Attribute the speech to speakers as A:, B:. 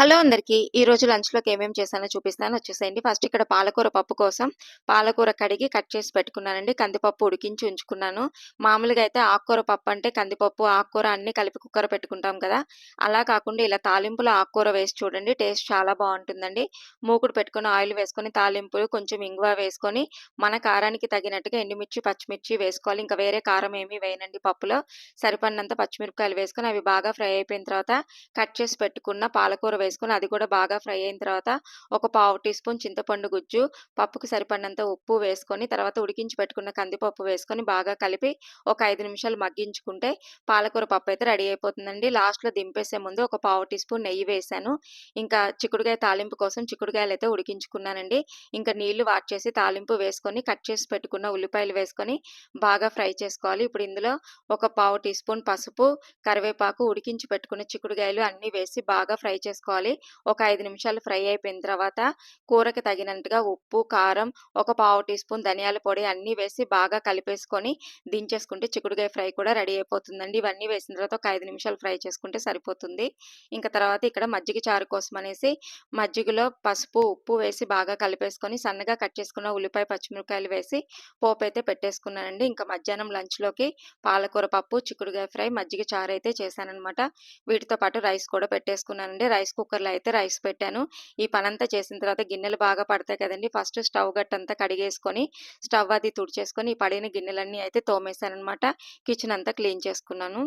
A: Hello అందరికీ ఈ రోజు లంచ్‌లోకి ఏమేమి చేశానో చూపిస్తాను వచ్చేసేయండి. ఫస్ట్ ఇక్కడ పాలకూర పప్పు కోసం పాలకూర కడిగి కట్ చేసి పెట్టుకున్నానండి. కందిపప్పు ఉడికించి ఉంచుకున్నాను. మామూలుగా అయితే ఆకుకూర పప్పు అంటే కందిపప్పు, ఆకుకూర అన్ని కలిపి కుక్కర్ పెట్టుకుంటాం కదా! అలా కాకుండా ఇలా తాలింపులో ఆకుకూర వేసి చూడండి. టేస్ట్ చాలా బాగుంటుందండి మూకుడు పెట్టుకొని ఆయిల్ వేసుకొని తాలింపులు కొంచెం ఇంగువ వేసుకొని మన కారానికి తగినట్టుగా ఎండుమిర్చి, పచ్చిమిర్చి వేసుకోవాలి. ఇంకా వేరే కారం ఏమీ వేయనండి పప్పులో. సరిపడినంత పచ్చిమిరపకాయలు వేసుకొని అవి బాగా ఫ్రై అయిపోయిన తర్వాత కట్ చేసి పెట్టుకున్న పాలకూర వేసుకొని అది కూడా బాగా ఫ్రై అయిన తర్వాత ఒక పావు టీ స్పూన్ చింతపండు గుజ్జు, పప్పుకి సరిపడినంత ఉప్పు వేసుకొని తర్వాత ఉడికించి పెట్టుకున్న కందిపప్పు వేసుకొని బాగా కలిపి ఒక ఐదు నిమిషాలు మగ్గించుకుంటే పాలకూర పప్పు అయితే రెడీ అయిపోతుందండి. లాస్ట్‌లో దింపేసే ముందు ఒక పావు టీ స్పూన్ నెయ్యి వేశాను. ఇంకా చిక్కుడుగాయ తాలింపు కోసం చిక్కుడుగాయలైతే ఉడికించుకున్నానండి. ఇంకా నీళ్ళు వాడ్చేసి తాలింపు వేసుకొని కట్ చేసి పెట్టుకున్న ఉల్లిపాయలు వేసుకొని బాగా ఫ్రై చేసుకోవాలి. ఇప్పుడు ఇందులో ఒక పావు టీ స్పూన్ పసుపు, కరివేపాకు, ఉడికించి పెట్టుకున్న చిక్కుడుగాయలు అన్నీ వేసి బాగా ఫ్రై చేసుకోవాలి. ఒక ఐదు నిమిషాలు ఫ్రై అయిపోయిన తర్వాత కూరకి తగినట్టుగా ఉప్పు, కారం, ఒక పావు టీ స్పూన్ ధనియాల పొడి అన్నీ వేసి బాగా కలిపేసుకొని దించేసుకుంటే చిక్కుడుకాయ ఫ్రై కూడా రెడీ అయిపోతుందండి. ఇవన్నీ వేసిన తర్వాత ఒక ఐదు నిమిషాలు ఫ్రై చేసుకుంటే సరిపోతుంది. ఇంకా తర్వాత ఇక్కడ మజ్జిగ చారు కోసం అనేసి మజ్జిగలో పసుపు, ఉప్పు వేసి బాగా కలిపేసుకొని సన్నగా కట్ చేసుకున్న ఉల్లిపాయ, పచ్చిమిరపకాయలు వేసి పోపు అయితే పెట్టేసుకున్నానండి. ఇంకా మధ్యాహ్నం లంచ్‌లోకి పాలకూర పప్పు, చిక్కుడుగాయ ఫ్రై, మజ్జిగ చారు అయితే చేశానమాట వీటితో పాటు రైస్ కూడా పెట్టేసుకున్నానండి. రైస్ కుక్కర్‌లో అయితే రైస్ పెట్టాను. ఈ పనంతా చేసిన తర్వాత గిన్నెలు బాగా పడతాయి కదండీ! ఫస్ట్ స్టవ్ గట్టంతా కడిగేసుకొని స్టవ్ అది తుడిచేసుకొని ఈ పడిన గిన్నెలన్నీ అయితే తోమేశాననమాట. కిచెన్ అంతా క్లీన్ చేసుకున్నాను.